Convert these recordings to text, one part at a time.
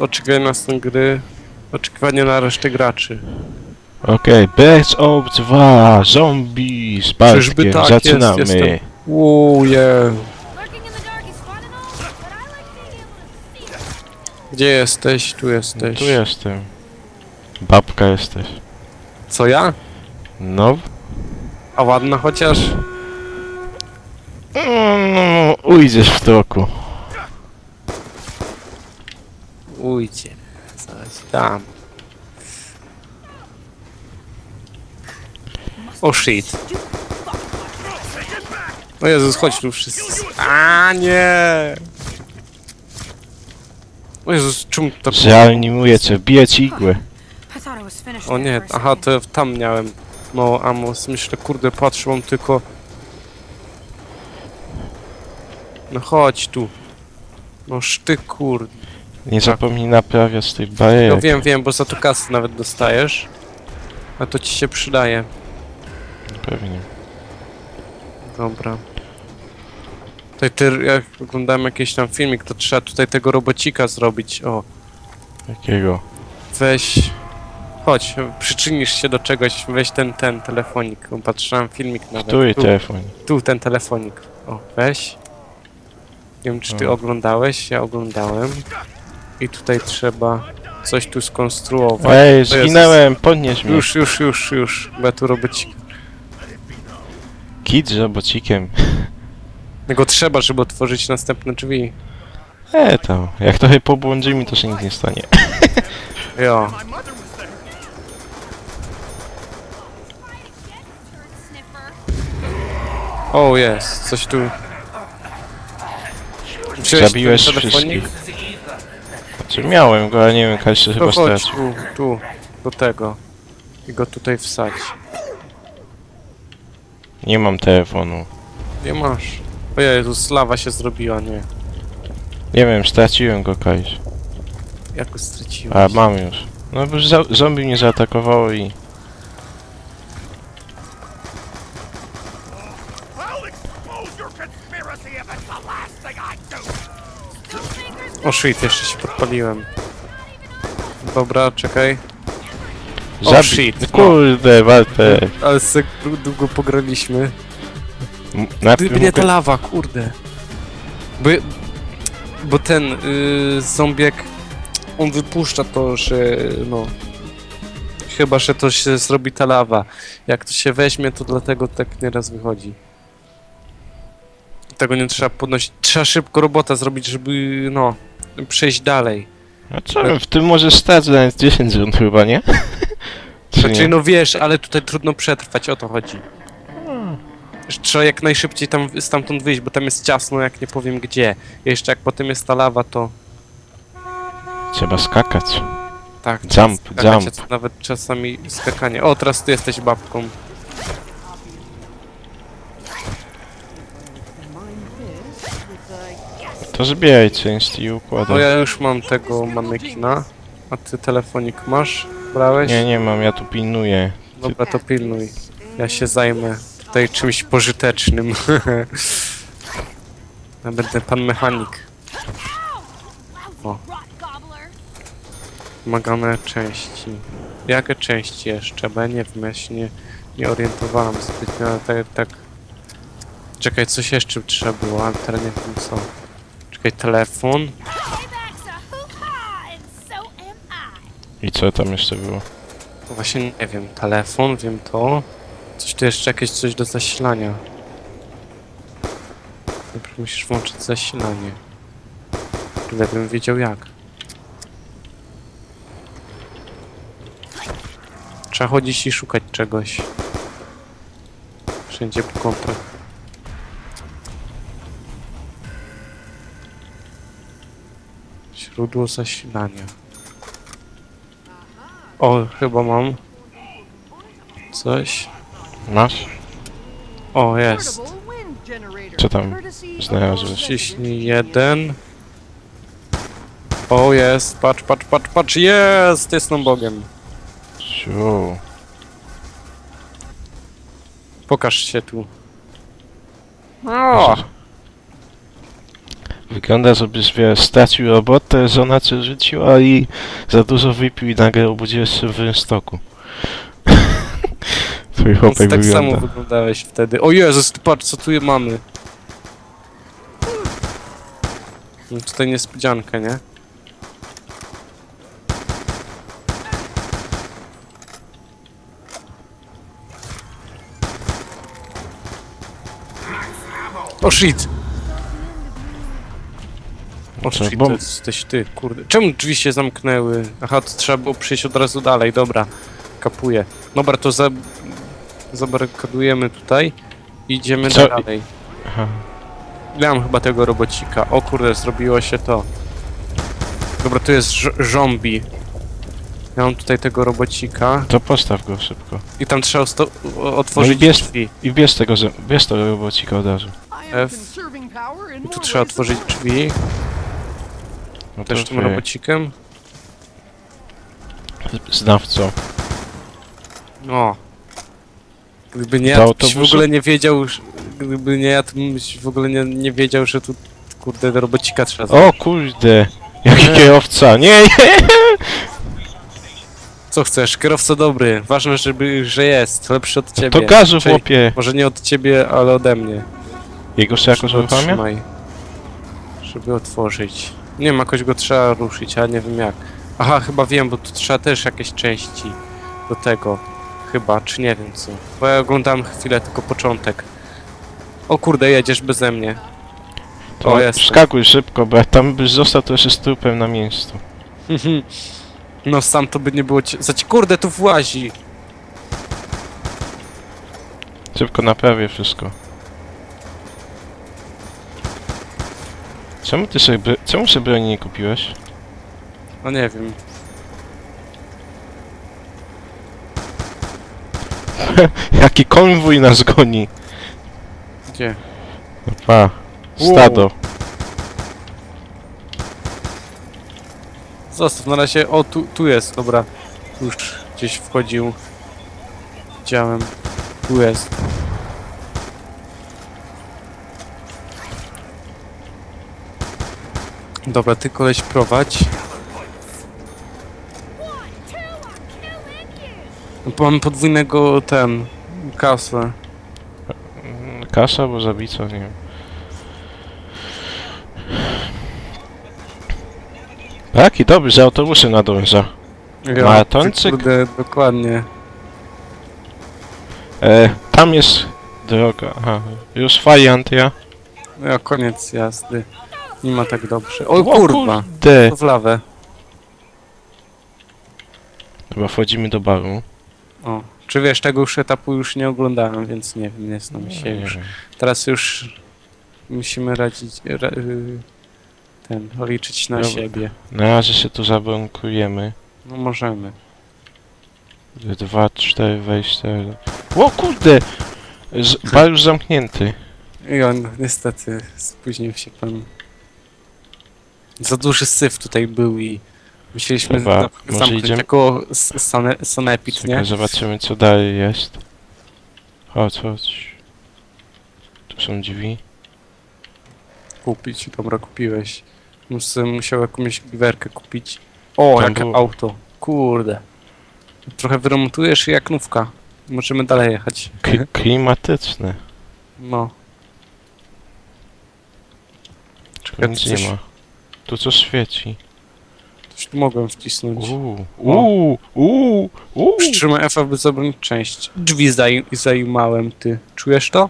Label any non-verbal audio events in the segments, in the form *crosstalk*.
jest oczekiwanie na stan gry. Oczekiwanie na resztę graczy. Okej, Birds of 2, zombie z Czyżby Bartkiem, tak? Jest, zaczynamy. jestem. Uuu, yeah. Lurking in the dark is fun and all, but I like being able to see them. Gdzie jesteś? Tu jesteś. Tu jestem. Babka jesteś. Co ja? No. A ładna chociaż? Mm, ujdziesz w toku. Ujcie. Coś tam. O shit. O Jezus, chodź tu wszyscy. A nie! O Jezus, czemu to... Zreanimuję cię, biję ci igłę. I thought I was finished O nie, aha, to tam miałem mało amos. Myślę, kurde, patrzę, mam tylko... No chodź tu. No szty kurde. Nie zapomnij naprawiać tych No wiem, wiem, bo za to kasy nawet dostajesz. A to ci się przydaje. Pewnie. Dobra. Tutaj ty, jak oglądałem jakiś tam filmik, to trzeba tutaj tego robocika zrobić. O, Jakiego? weź... Chodź, przyczynisz się do czegoś, weź ten, ten telefonik. Patrzyłem filmik nawet. Tu i tu, telefon. tu ten telefonik. O, weź. Nie wiem, czy ty O. oglądałeś, ja oglądałem. I tutaj trzeba coś tu skonstruować. Ej, O Jezus. zginęłem, podnieś mnie. Już, już, już, już. Bo ja tu robocika. Kit z robocikiem. Go trzeba, żeby otworzyć następne drzwi. E tam, jak trochę pobłądzimy, to się nic nie stanie. *laughs* Jo. O, jest. Coś tu... Wziąłeś Zabiłeś wszystkich. Znaczy miałem go, ale nie wiem, To chyba chodź stracił. tu, tu, do tego. I go tutaj wsadź. Nie mam telefonu. Nie masz. O Jezus, lawa się zrobiła, nie. Nie wiem, straciłem go, Kaś. Jak go straciłeś? A, mam już. No bo za zombie mnie zaatakowało i... O shit, jeszcze się podpaliłem. Dobra, czekaj. O, shit. Kurde, Walter. Ale se długo pograliśmy. M- najpierw Gdyby nie ta mogę- lawa, kurde. Bo, bo ten y, zombiek, on wypuszcza to, że no... Chyba, że to się zrobi ta lawa. Jak to się weźmie, to dlatego tak nieraz wychodzi. Tego nie trzeba podnosić. Trzeba szybko robota zrobić, żeby, no, przejść dalej. No co, w tym może stać nawet 10 rund chyba, nie? *laughs* Czy Znaczy, nie? no wiesz, ale tutaj trudno przetrwać, o to chodzi. Że Trzeba jak najszybciej tam stamtąd wyjść, bo tam jest ciasno, jak nie powiem gdzie. Jeszcze jak potem jest ta lawa, to Trzeba skakać. tak. Jump, skakać, jump. a to Nawet czasami skakanie. O, teraz ty jesteś babką. To zbieraj część i układaj. No ja już mam tego manekina. A ty telefonik masz? Brałeś? Nie, nie mam, ja tu pilnuję. Dobra, to pilnuj. Ja się zajmę tutaj czymś pożytecznym. *laughs* ja będę pan mechanik. O. Wymagane części. Jakie części jeszcze? Bo ja nie wiem, ja się nie, nie orientowałem zbytnio, ale tak, tak... Czekaj, coś jeszcze trzeba było, ale teraz nie wiem co. Czekaj, telefon. I. Co tam jeszcze było? No Właśnie nie wiem, telefon, wiem to. Coś tu jeszcze jakieś coś do zasilania. Najpierw musisz włączyć zasilanie. Tyle bym wiedział jak. Trzeba chodzić i szukać czegoś. Wszędzie po. Źródło zasilania. O, chyba mam. Coś. Masz? O, jest. Co tam znalazłeś? Ciśnij jeden. O, jest. Patrz, patrz, patrz, patrz. Jest! Jestem Bogiem. Siu. Pokaż się tu. O! Wygląda, żebyś wiesz, stracił robotę, żona cię rzuciła i za dużo wypił i nagle obudziłeś się w stoku. *laughs* Twój chłopak tak wygląda. samo wyglądałeś wtedy. O Jezus, ty patrz, co tu je mamy. No tutaj niespodziankę, nie? O shit! O bom- to jesteś ty, kurde. Czemu drzwi się zamknęły? Aha, to trzeba było przejść od razu dalej, dobra. Kapuję. Dobra, to za... zabarykadujemy tutaj i idziemy Co- dalej. Aha. Ja mam chyba tego robocika. O kurde, zrobiło się to. Dobra, tu jest zombie. Ja mam tutaj tego robocika To postaw go szybko. i tam trzeba otworzyć No bierz- drzwi. I bierz tego, bierz to robocika od razu. F. I tu trzeba otworzyć drzwi. No Też tym robocikiem. Znawco. O. Gdyby nie Do ja, to byś w autobusu? ogóle nie wiedział, że- gdyby nie ja, to byś w ogóle nie, nie wiedział, że tu kurde do robocika trzeba zrobić. O kurde! Jaki kierowca! Nie, nie! Co chcesz? Kierowca dobry. Ważne, żeby, że jest. Lepszy od ciebie. To gazu Czyli- chłopie! Może nie od ciebie, ale ode mnie. Jego się jakoś uruchamia? Żeby otworzyć. Nie wiem, jakoś go trzeba ruszyć, ale nie wiem jak. Aha, chyba wiem, bo tu trzeba też jakieś części do tego. Chyba, czy nie wiem co. Bo ja oglądam chwilę tylko początek. O kurde, jedziesz beze mnie. To O, jestem. Wskakuj szybko, bo jak tam byś został, to jeszcze z trupem na miejscu. *laughs* No sam to by nie było ci... Kurde, tu włazi! Szybko naprawię wszystko. Czemu ty sobie, czemu sobie broni nie kupiłeś? No nie wiem. *laughs* Jaki konwój nas goni! Gdzie? Pa, stado. Zostaw, na razie... O, tu, tu jest, dobra. Już gdzieś wchodził. Widziałem. Tu jest. Dobra, ty koleś prowadź. Mam podwójnego ten... kasę. Kasza bo zabica, nie wiem. Tak, i dobrze, że autobusy nadąża. Ja, Maratończyk? Kurde, dokładnie. E, tam jest droga, aha. Już fajant ja. Ja, koniec jazdy. Nie ma tak dobrze. O kurwa! Kurde. To w lawę. Chyba wchodzimy do baru. O. Czy wiesz, tego już etapu już nie oglądałem, więc nie wiem, nie znam się już. Teraz już musimy radzić, ra, y, ten, liczyć na Dobra. siebie. Na razie się tu zablonkujemy. No możemy. Dwa, cztery wejścia. O kurde! Z, bar już zamknięty. I on, niestety, spóźnił się pan. Za duży syf tutaj był i musieliśmy Chyba, za- może zamknąć idziemy- jako sane, sanepid, nie? Czekaj, zobaczymy co dalej jest. Chodź, chodź. Tu są drzwi. Kupić, dobra, kupiłeś. Muszę, musiał jakąś giwerkę kupić. O, Tam jakie było. auto. Kurde. Trochę wyremontujesz i jak nówka. Możemy dalej jechać. K *laughs* klimatyczne. No. Czekaj, nic coś, nie ma. Tu coś świeci. coś tu mogłem wcisnąć. Uuu, uuu, uuu, uuu. Przytrzymaj F, aby zabrać część. Drzwi zaj zajumałem, ty. Czujesz to?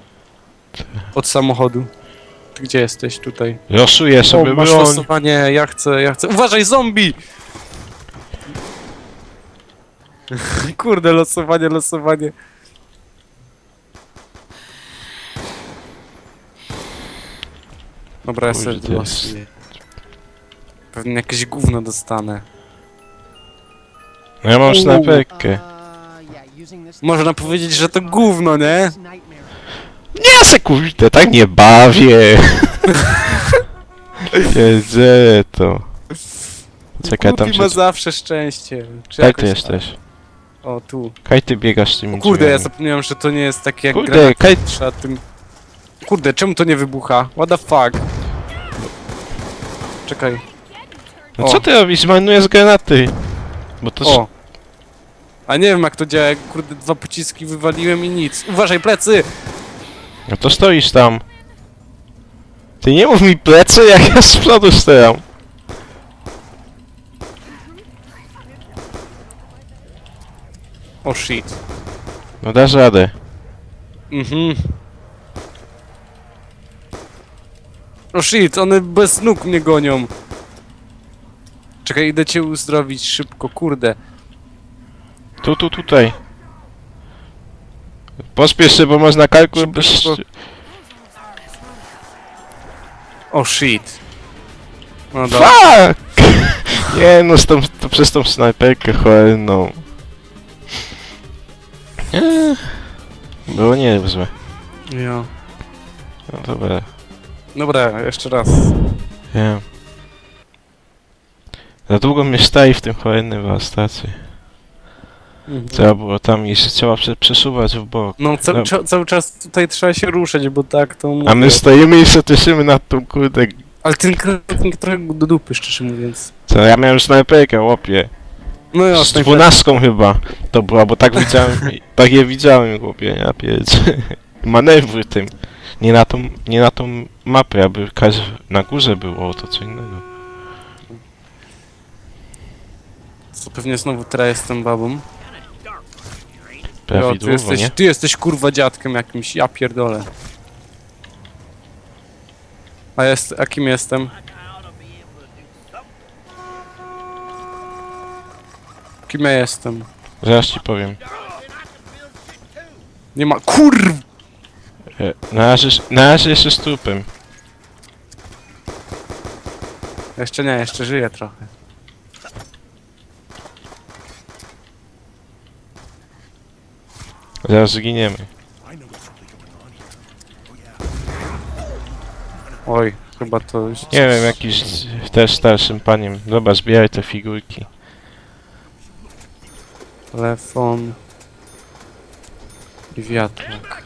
Od samochodu. Ty gdzie jesteś? Tutaj. Losuję O, sobie masz broń. losowanie, ja chcę, ja chcę. Uważaj, zombie! *laughs* Kurde, losowanie, losowanie. Dobra, ja sobie. Pewnie jakieś gówno dostanę. No ja mam snajperkę. Można powiedzieć, że to gówno, nie? Nie se kurde, tak nie bawię. *laughs* Jedzę to. Czekaj, tam Głupi ma się... zawsze szczęście. Czy Jak ty jakoś jesteś? tak. O, tu. Kaj ty biegasz z tymi kurde, ja drzwiami? zapomniałem, że to nie jest takie jak Kurde, granat, kaj... trzeba tym... Kurde, czemu to nie wybucha? What the fuck? Czekaj. No O. co ty robisz? Zmarnujesz granaty. Bo to... O! A nie wiem jak to działa, jak kurde dwa pociski wywaliłem i nic. Uważaj, plecy! No to stoisz tam. Ty nie mów mi plecy, jak ja z przodu stoję. O shit. No dasz radę. Mhm. O shit, one bez nóg mnie gonią. Czekaj, idę cię uzdrowić szybko, kurde. Tu, tu, tutaj. Pospiesz się, bo można kalkul... Szybko, szybko. O shit. No dobra. Fuck! *laughs* Nie no, z tą, to przez tą snajperkę cholerną. Eee, Było niezłe. Ja. No dobra, Dobra, jeszcze raz. wiem. Za długo mnie stoi w tym cholernym warsztacie. Mhm. Trzeba było tam i się trzeba prze, przesuwać w bok. No ca No. ca cały czas tutaj trzeba się ruszać, bo tak to A my stoimy i się cieszymy nad tą kurde... Ale ten kretnik trochę do dupy, szczerze mówiąc. Co, ja miałem snajperkę, łopie. No Z jasne. dwunastką chyba to była, bo tak widziałem, *laughs* tak je widziałem, chłopie, ja pierdzie. *laughs* Manewry tym. Nie na tą, nie na tą mapę, aby każ na górze było, to co innego. Co pewnie znowu teraz jestem babą. Jo, ty Prawidłowo, jesteś, nie? ty jesteś kurwa dziadkiem jakimś, ja pierdolę. A jest, a kim jestem? Kim ja jestem? Zaraz ci powiem. Nie ma, kurw! E, Na razie, na razie jeszcze z trupem. Jeszcze nie, jeszcze żyję trochę. Zaraz zginiemy. Oj, chyba to już... Nie wiem, jakiś też starszym paniem. Dobra, zbieraj te figurki. Telefon... I wiatrak.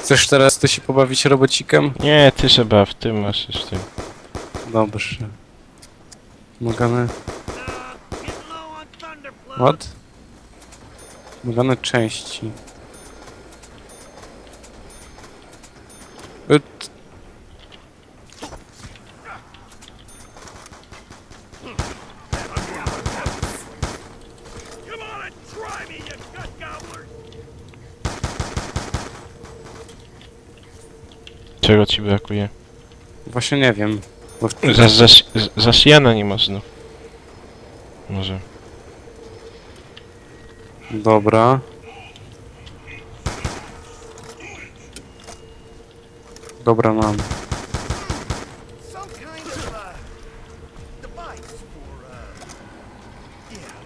Chcesz teraz ty się pobawić robocikiem? Nie, ty się baw, ty masz już tym. Dobrze. Mogane... What? Mogane części. Ut. Gobblers! Czego ci brakuje? Właśnie nie wiem. Bo w tym Za, za, za Siana nie ma znów. Może. Dobra. Dobra, mam. Some kind of, uh, device for,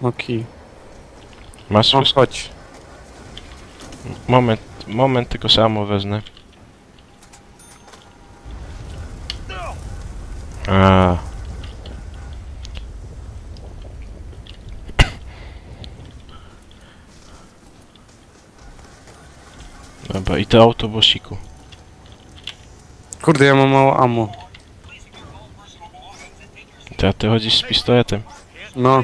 uh, Okej. Masz No chodź. Moment, moment, tylko samo wezmę. A. Dobra, i to autobusiku. Kurde, ja mam mało ammo. Teraz ty chodzisz z pistoletem. No.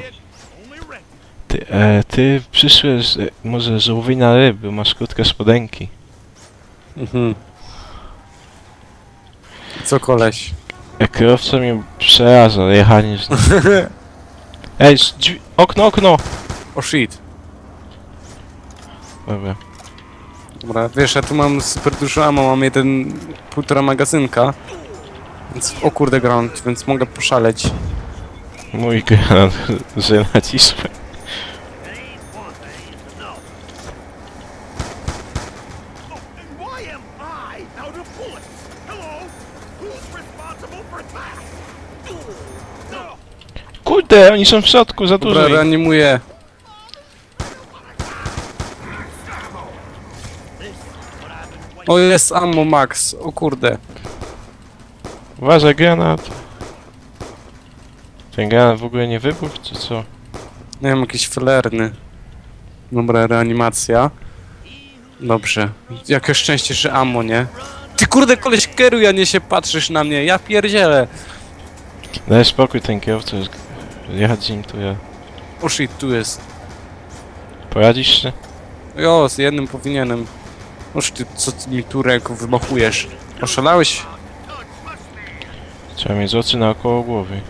Ty, e, ty przyszłeś, e, może żółwi na ryb, bo masz krótkie spodenki. Mhm. Co koleś? E, kierowca mnie przeraża, jechanie z. *laughs* Ej, drzwi, okno, okno! O shit. Dobra. Dobra, wiesz, ja tu mam super dużo ammo, mam jeden półtora magazynka. Więc, o kurde, grunt, więc mogę poszaleć. Mój granat, *laughs* że nacisłem. Oh, and why am I out of bullets? Hello? Who's responsible for that? No! Kurde, oni są w środku, za dużo Dobra, ich. reanimuję. O, jest ammo max, o kurde. Uważaj, granat. Ten granat w ogóle nie wybuchł, czy co? Nie wiem, jakiś flerny. Dobra, reanimacja. Dobrze. Jakie szczęście, że ammo, nie? Ty kurde koleś kieruje, a nie się patrzysz na mnie, ja pierdzielę. Daj spokój, ten kierowca jest... Jechać z nim to ja. O shit, tu jest. Poradzisz się? Jo, z jednym powinienem. Oż ty, co ty mi tu ręką wymachujesz? Oszalałeś? Trzeba mieć oczy naokoło głowy.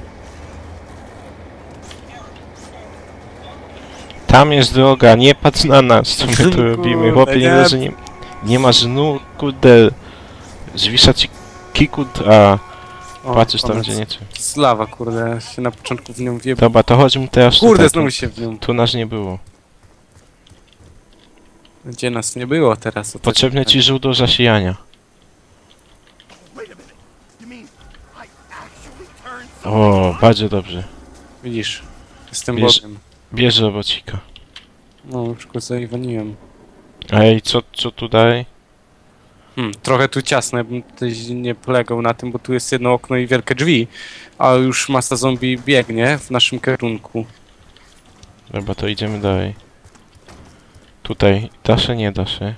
Tam jest droga, nie patrz na nas, co my tu Kurde, robimy. Chłopie, nie nie. nie, nie masz nóg, kurde. Zwisza ci kikut, a O, patrzysz tam, gdzie nie trzeba. Slawa, kurde, ja się na początku w nią wjebał. Dobra, to chodźmy teraz Kurde, tutaj. znowu się w nią. Tu nas nie było. Gdzie nas nie było teraz? O Potrzebne ci żół do zasijania. O, bardzo dobrze. Widzisz, jestem Wiesz- Bogiem. Bierz robocika. No, już go zaiwaniłem. Ej, co, co tu dalej? Hmm, trochę tu ciasno, ja bym tutaj nie polegał na tym, bo tu jest jedno okno i wielkie drzwi, a już masa zombie biegnie w naszym kierunku. Dobra, to idziemy dalej. Tutaj, da się, nie da się.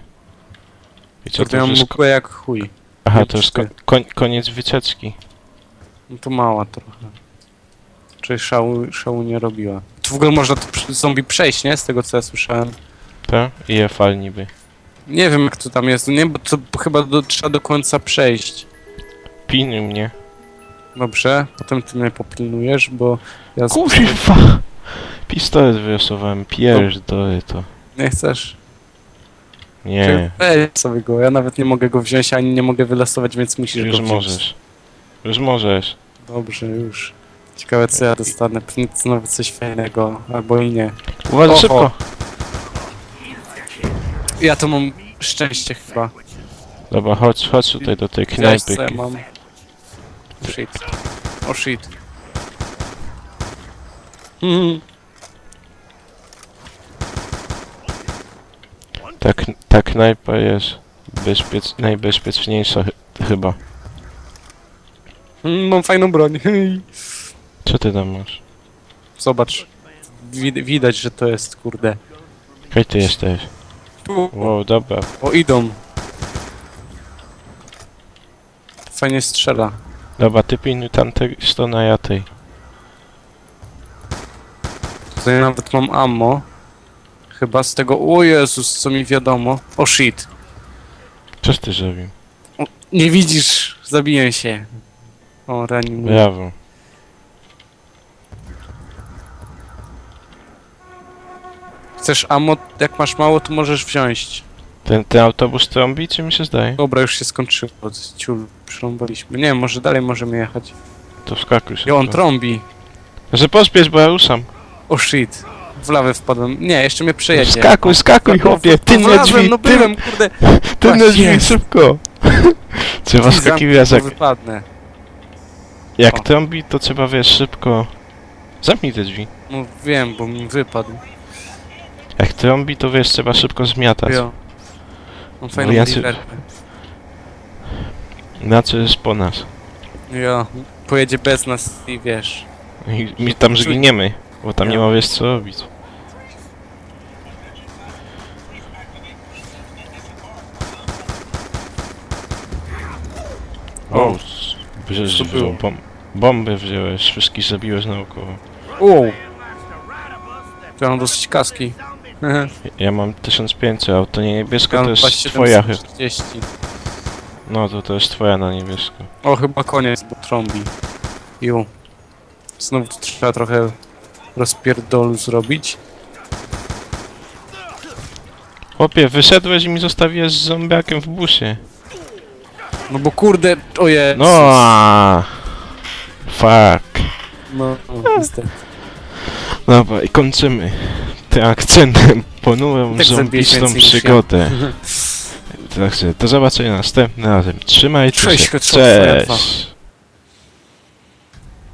I co Kurde, to ja już mam jest... mgłę jak chuj. Aha, to już ko koń koniec wycieczki. No to mała trochę. Czy szału, szału nie robiła. Tu w ogóle można tu przy- zombie przejść, nie? Z tego co ja słyszałem. Tak? I je fal niby. Nie wiem jak to tam jest, nie? Bo to chyba do, trzeba do końca przejść. Pilnuj mnie. Dobrze, potem ty mnie popilnujesz, bo ja... z- Kurwa! Pistolet wylosowałem, pierdolę to. Nie chcesz? Nie, Weź sobie go, ja nawet nie mogę go wziąć, ani nie mogę wylosować, więc musisz już go wziąć. możesz. Już możesz. Dobrze, już. Ciekawe co ja dostanę, pewnie znowu coś fajnego, albo i nie. Uważaj Oho. szybko! Ja to mam szczęście chyba. Dobra, chodź, chodź tutaj do tej Widziałeś co ja knajpy. mam? Shit. O shit. Mhm. Ta, kn- ta knajpa jest bezpiecz najbezpieczniejsza chy- chyba. Mm, Mam fajną broń. Co ty tam masz? Zobacz. Wid widać, że to jest, kurde. Kaj ty jesteś? Tu. Wow, dobra. O, idą. Fajnie strzela. Dobra, ty pilnuj tamtej strony, a ja tej. Tutaj nawet mam ammo. Chyba z tego... O Jezus, co mi wiadomo. O shit. Coś ty zrobił? Nie widzisz, zabiję się. O, reanimuję. Brawo. Chcesz ammo? Jak masz mało, to możesz wziąć. Ten, ten autobus trąbi, czy mi się zdaje? Dobra, już się skończyło. Ciul, przyrąbaliśmy. Nie wiem, może dalej możemy jechać. To wskakuj I on trąbi. Że pospiesz, bo ja ruszam. O shit. W lawę wpadłem. Nie, jeszcze mnie przejedzie. Skakuj, skakuj, No, chłopie! Tylne wlazłem, drzwi, No tyl, byłem, kurde. tylne Właśnie drzwi, szybko! *laughs* Trzeba Drzwi skakiwać jak... zamknij, bo wypadnę. Jak trąbi, to trzeba, wiesz, szybko... Zamknij te drzwi. No wiem, bo mi wypadł. Jak trąbi, to wiesz, trzeba szybko zmiatać. Jo. Mam fajną ja się-. Inaczej jest po nas. Jo. Pojedzie bez nas i wiesz. I my tam zginiemy, bo tam nie Ja. ma wiesz co robić. O, wziąłeś, bom bomby wziąłeś, wszystkich zabiłeś naokoło. O! To ja mam dosyć kaski. Ja mam 1500, a to nie niebieska, Ja to jest twoja chyba. 2740. No to to jest twoja na niebiesko. O, chyba koniec, bo trąbi. Ju. Znowu tu trzeba trochę rozpierdolu zrobić. Chłopie, wyszedłeś i mi zostawiłeś z zombiakiem w busie. No bo kurde, oje. No, fuck. No, niestety. Dobra, i kończymy tym akcentem *laughs* ponurą, Tak ja. przygodę. *laughs* Także do zobaczenia następnym razem. Trzymajcie Cześć, się. Cześć.